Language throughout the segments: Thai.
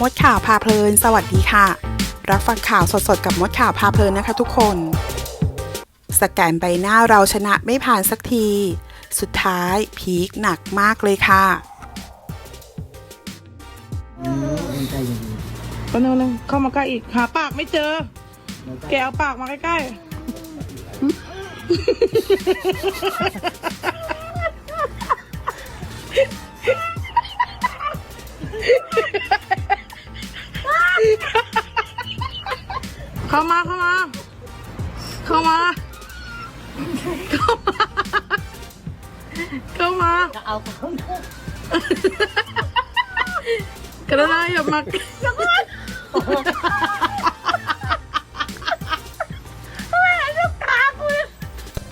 มดข่าวพาเพลิน สวัสดีค่ะ รับฟังข่าวสดๆ กับมดข่าวพาเพลินนะคะทุกคน สแกนใบหน้าเราชนะไม่ผ่านสักที สุดท้ายพีคหนักมากเลยค่ะก็นึงนึงเข้ามาใกล้อีก หาปากไม่เจอ แกเอาปากมาใกล้ๆ เข้ามาเข้ามา เข้ามา เข้ามา เข้ามาก็เอาเขากระดาษอย่ามา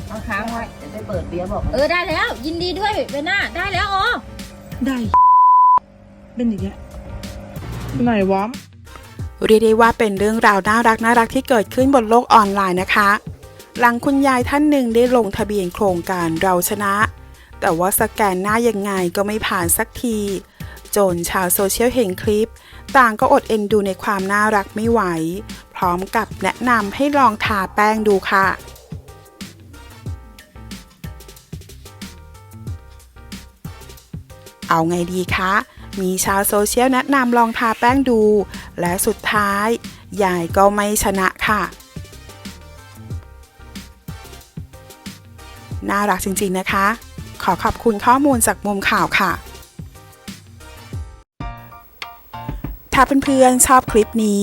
เอาค้างไว้เดี๋ยวไปเปิดเบียร์บอกเออได้แล้ว ยินดีด้วยเบน่าได้แล้วอ๋อได้ เป็นอย่างเงี้ยไหนวะ เรียกได้ว่าเป็นเรื่องราวน่ารักน่ารักที่เกิดขึ้นบนโลกออนไลน์นะคะ หลังคุณยายท่านหนึ่งได้ลงทะเบียนโครงการเราชนะ แต่ว่าสแกนหน้ายังไงก็ไม่ผ่านสักที จนชาวโซเชียลเห็นคลิป ต่างก็อดเอ็นดูในความน่ารักไม่ไหว พร้อมกับแนะนำให้ลองทาแป้งดูค่ะเอาไงดีคะ มีชาวโซเชียลแนะนำลองทาแป้งดู และสุดท้ายยายก็ไม่ชนะค่ะ น่ารักจริงๆนะคะ ขอขอบคุณข้อมูลจากมุมข่าวค่ะ ถ้าเพื่อนๆชอบคลิปนี้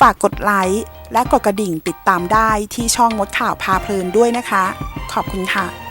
ฝากกดไลค์และกดกระดิ่งติดตามได้ที่ช่องมดข่าวพาเพลินด้วยนะคะ ขอบคุณค่ะ